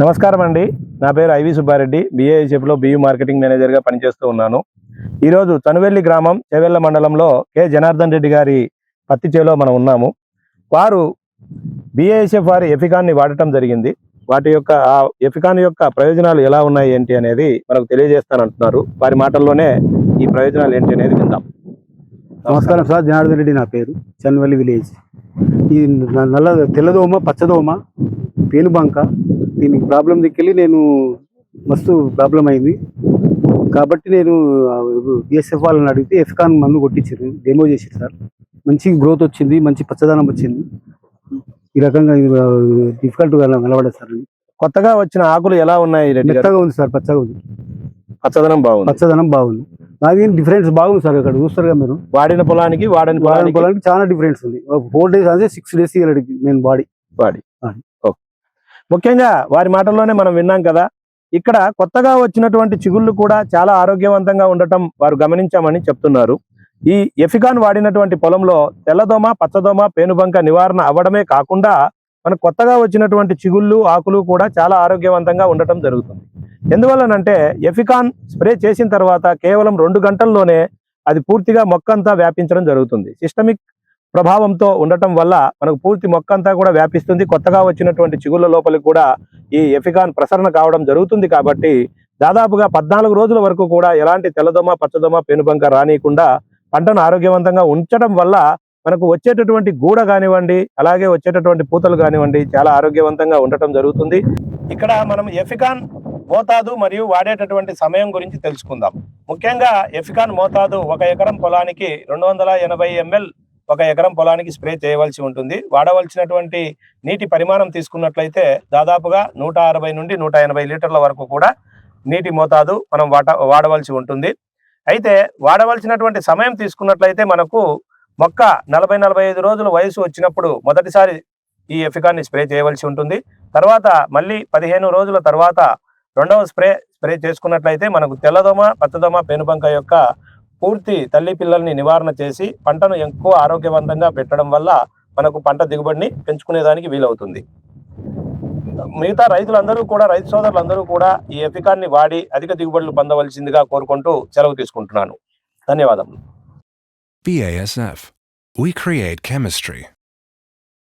నమస్కారం అండి. నా పేరు ఐవి సుబ్బారెడ్డి బీఏఎస్ఎఫ్లో బియు మార్కెటింగ్ మేనేజర్గా పనిచేస్తూ ఉన్నాను. ఈరోజు తనువెల్లి గ్రామం చెవెళ్ళ మండలంలో కె. జనార్దన్ రెడ్డి గారి పత్తి చేలో మనం ఉన్నాము. వారు బీఏఎస్ఎఫ్ వారి ఎఫికాన్ని వాడటం జరిగింది. వాటి యొక్క ఆ ఎఫికాన్ యొక్క ప్రయోజనాలు ఎలా ఉన్నాయి ఏంటి అనేది మనకు తెలియజేస్తానంటున్నారు. వారి మాటల్లోనే ఈ ప్రయోజనాలు ఏంటి అనేది విందాం. నమస్కారం సార్ జనార్దన్ రెడ్డి నా పేరు చన్వల్లి విలేజ్. ఈ నల్ల తెల్లదోమ పచ్చదోమ పేనుబంక దీనికి ప్రాబ్లం దిక్కెళ్ళి నేను మస్తు ప్రాబ్లం అయింది. కాబట్టి నేను బిఎస్ఎఫ్ వాళ్ళని అడిగితే ఎఫ్కాన్ మందు కొట్టించారు డెమో చేసారు సార్. మంచి గ్రోత్ వచ్చింది మంచి పచ్చదనం వచ్చింది. ఈ రకంగా డిఫికల్ట్గా నిలబడదు సార్. కొత్తగా వచ్చిన ఆకులు ఎలా ఉన్నాయి మెత్తగా ఉంది సార్ పచ్చగా ఉంది. పచ్చదనం బాగుంది. పచ్చదనం బాగుంది. దాని డిఫరెన్స్ బాగుంది సార్ ఇక్కడ చూస్తారుగా మీరు. వాడిన పొలానికి వాడని పొలానికి. చాలా డిఫరెన్స్ ఉంది. ఫోర్ డేస్ అదే సిక్స్ డేస్ ఇవ్వలేదు నేను బాడీ వాడి. ఓకే. ముఖ్యంగా వారి మాటల్లోనే మనం విన్నాం కదా ఇక్కడ కొత్తగా వచ్చినటువంటి చిగుళ్ళు కూడా చాలా ఆరోగ్యవంతంగా ఉండటం వారు గమనించామని చెప్తున్నారు. ఈ ఎఫికాన్ వాడినటువంటి పొలంలో తెల్లదోమ పచ్చదోమ పేనుబంక నివారణ అవ్వడమే కాకుండా మన కొత్తగా వచ్చినటువంటి చిగుళ్ళు ఆకులు కూడా చాలా ఆరోగ్యవంతంగా ఉండటం జరుగుతుంది. ఎందువల్లనంటే ఎఫికాన్ స్ప్రే చేసిన తర్వాత కేవలం రెండు గంటల్లోనే అది పూర్తిగా మొక్క అంతా వ్యాపించడం జరుగుతుంది. సిస్టమిక్ ప్రభావంతో ఉండటం వల్ల మనకు పూర్తి మొక్క అంతా కూడా వ్యాపిస్తుంది. కొత్తగా వచ్చినటువంటి చిగుళ్ళ లోపలికి కూడా ఈ ఎఫికాన్ ప్రసరణ కావడం జరుగుతుంది కాబట్టి దాదాపుగా పద్నాలుగు రోజుల వరకు కూడా ఎలాంటి తెల్లదోమ పచ్చదోమ పెనుబంక రానియకుండా పంటను ఆరోగ్యవంతంగా ఉంచడం వల్ల మనకు వచ్చేటటువంటి గూడ కానివ్వండి అలాగే వచ్చేటటువంటి పూతలు కానివ్వండి చాలా ఆరోగ్యవంతంగా ఉండటం జరుగుతుంది. ఇక్కడ మనం ఎఫికాన్ మోతాదు మరియు వాడేటటువంటి సమయం గురించి తెలుసుకుందాం. ముఖ్యంగా ఎఫికాన్ మోతాదు ఒక ఎకరం పొలానికి రెండు వందల ఎనభై ఎంఎల్ ఒక ఎకరం పొలానికి స్ప్రే చేయవలసి ఉంటుంది. వాడవలసినటువంటి నీటి పరిమాణం తీసుకున్నట్లయితే దాదాపుగా నూట అరవై నుండి నూట ఎనభై లీటర్ల వరకు కూడా నీటి మోతాదు మనం వాట వాడవలసి ఉంటుంది. అయితే వాడవలసినటువంటి సమయం తీసుకున్నట్లయితే మనకు మొక్క నలభై నలభై ఐదు రోజుల వయసు వచ్చినప్పుడు మొదటిసారి ఈ ఎఫికాన్ని స్ప్రే చేయవలసి ఉంటుంది. తర్వాత మళ్ళీ పదిహేను రోజుల తర్వాత రెండవ స్ప్రే స్ప్రే చేసుకున్నట్లయితే మనకు తెల్లదోమ పచ్చదోమ పెనుబంక యొక్క పూర్తి తల్లి పిల్లల్ని నివారణ చేసి పంటను ఎక్కువ ఆరోగ్యవంతంగా పెట్టడం వల్ల మనకు పంట దిగుబడిని పెంచుకునేదానికి వీలవుతుంది మిగతా రైతులందరూ కూడా రైతు సోదరులందరూ కూడా ఈ ఎఫికాన్ని వాడి అధిక దిగుబడులు పొందవలసిందిగా కోరుకుంటూ సెలవు తీసుకుంటున్నాను ధన్యవాదములు BASF. We create chemistry.